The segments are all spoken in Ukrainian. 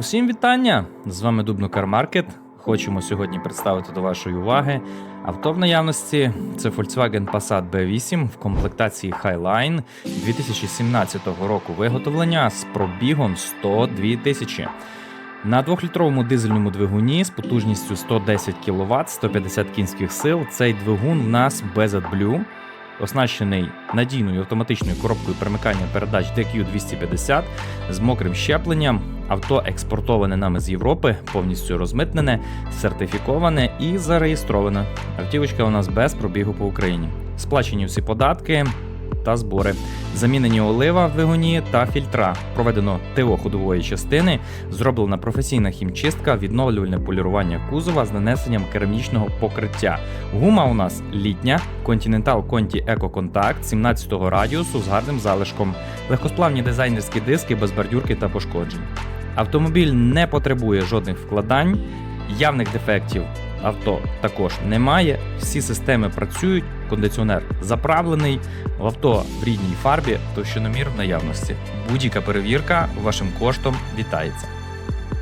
Усім вітання! З вами Дубно Кармаркет. Хочемо сьогодні представити до вашої уваги авто в наявності. Це Volkswagen Passat B8 в комплектації Highline 2017 року виготовлення з пробігом 102 тисячі. На 2-літровому дизельному двигуні з потужністю 110 кВт, 150 кінських сил. Цей двигун в нас без AdBlue, оснащений надійною автоматичною коробкою перемикання передач DQ250 з мокрим щепленням. Авто експортоване нами з Європи, повністю розмитнене, сертифіковане і зареєстроване. Автівочка у нас без пробігу по Україні. Сплачені всі податки та збори. Замінені олива в двигуні та фільтра. Проведено ТО ходової частини, зроблена професійна хімчистка, відновлювальне полірування кузова з нанесенням керамічного покриття. Гума у нас літня Continental Conti Eco Contact 17-го радіусу з гарним залишком, легкосплавні дизайнерські диски без бордюрки та пошкоджень. Автомобіль не потребує жодних вкладань, явних дефектів авто також немає. Всі системи працюють, кондиціонер заправлений, в авто в рідній фарбі, товщиномір в наявності. Будь-яка перевірка вашим коштом вітається.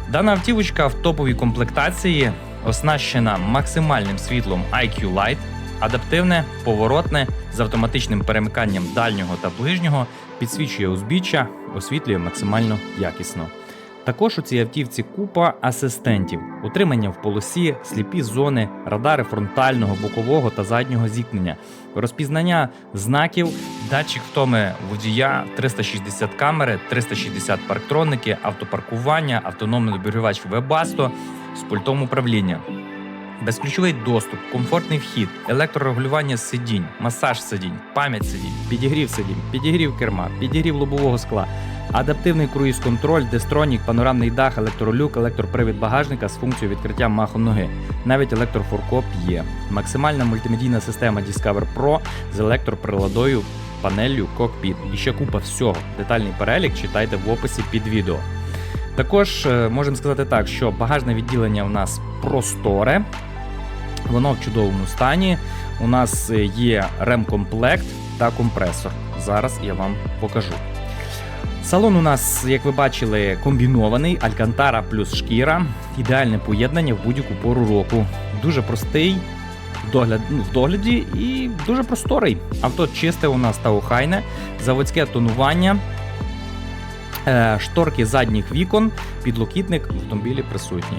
Дана автівочка в топовій комплектації оснащена максимальним світлом IQ Light, адаптивне, поворотне з автоматичним перемиканням дальнього та ближнього, підсвічує узбіччя, освітлює максимально якісно. Також у цій автівці купа асистентів, утримання в полосі, сліпі зони, радари фронтального, бокового та заднього зіткнення, розпізнання знаків, датчик втоми водія, 360 камери, 360 парктроники, автопаркування, автономний обігрівач Webasto з пультом управління. Безключовий доступ, комфортний вхід, електрорегулювання сидінь, масаж сидінь, пам'ять сидінь, підігрів сидінь, підігрів керма, підігрів лобового скла, адаптивний круїз-контроль, дестронік, панорамний дах, електролюк, електропривід багажника з функцією відкриття махом ноги. Навіть електрофоркоп є. Максимальна мультимедійна система Discover Pro з електроприладою, панеллю, кокпіт. І ще купа всього. Детальний перелік читайте в описі під відео. Також е, можемо сказати так, що багажне відділення у нас просторе, воно в чудовому стані. У нас е, є ремкомплект та компресор. Зараз я вам покажу. Салон у нас, як ви бачили, комбінований Алькантара плюс шкіра. Ідеальне поєднання в будь-яку пору року. Дуже простий догляд, ну, в догляді і дуже просторий. Авто чисте у нас та охайне, заводське тонування. Е, Шторки задніх вікон, підлокітник в автомобілі присутній.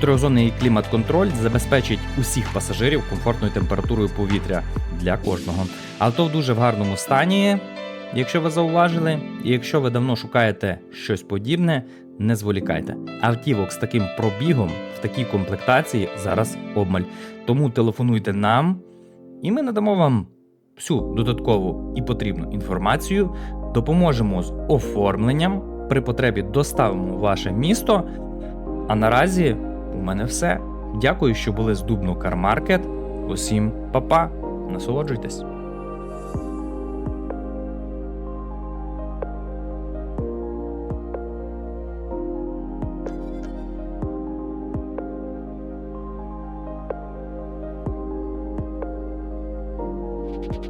Трьохзонний клімат-контроль забезпечить усіх пасажирів комфортною температурою повітря для кожного. Авто в дуже в гарному стані. Якщо ви зауважили, і якщо ви давно шукаєте щось подібне, не зволікайте. Автівок з таким пробігом в такій комплектації зараз обмаль. Тому телефонуйте нам, і ми надамо вам всю додаткову і потрібну інформацію допоможемо з оформленням, при потребі доставимо ваше місто. А наразі у мене все. Дякую, що були з Дубно Кармаркет. Усім па-па, насолоджуйтесь! you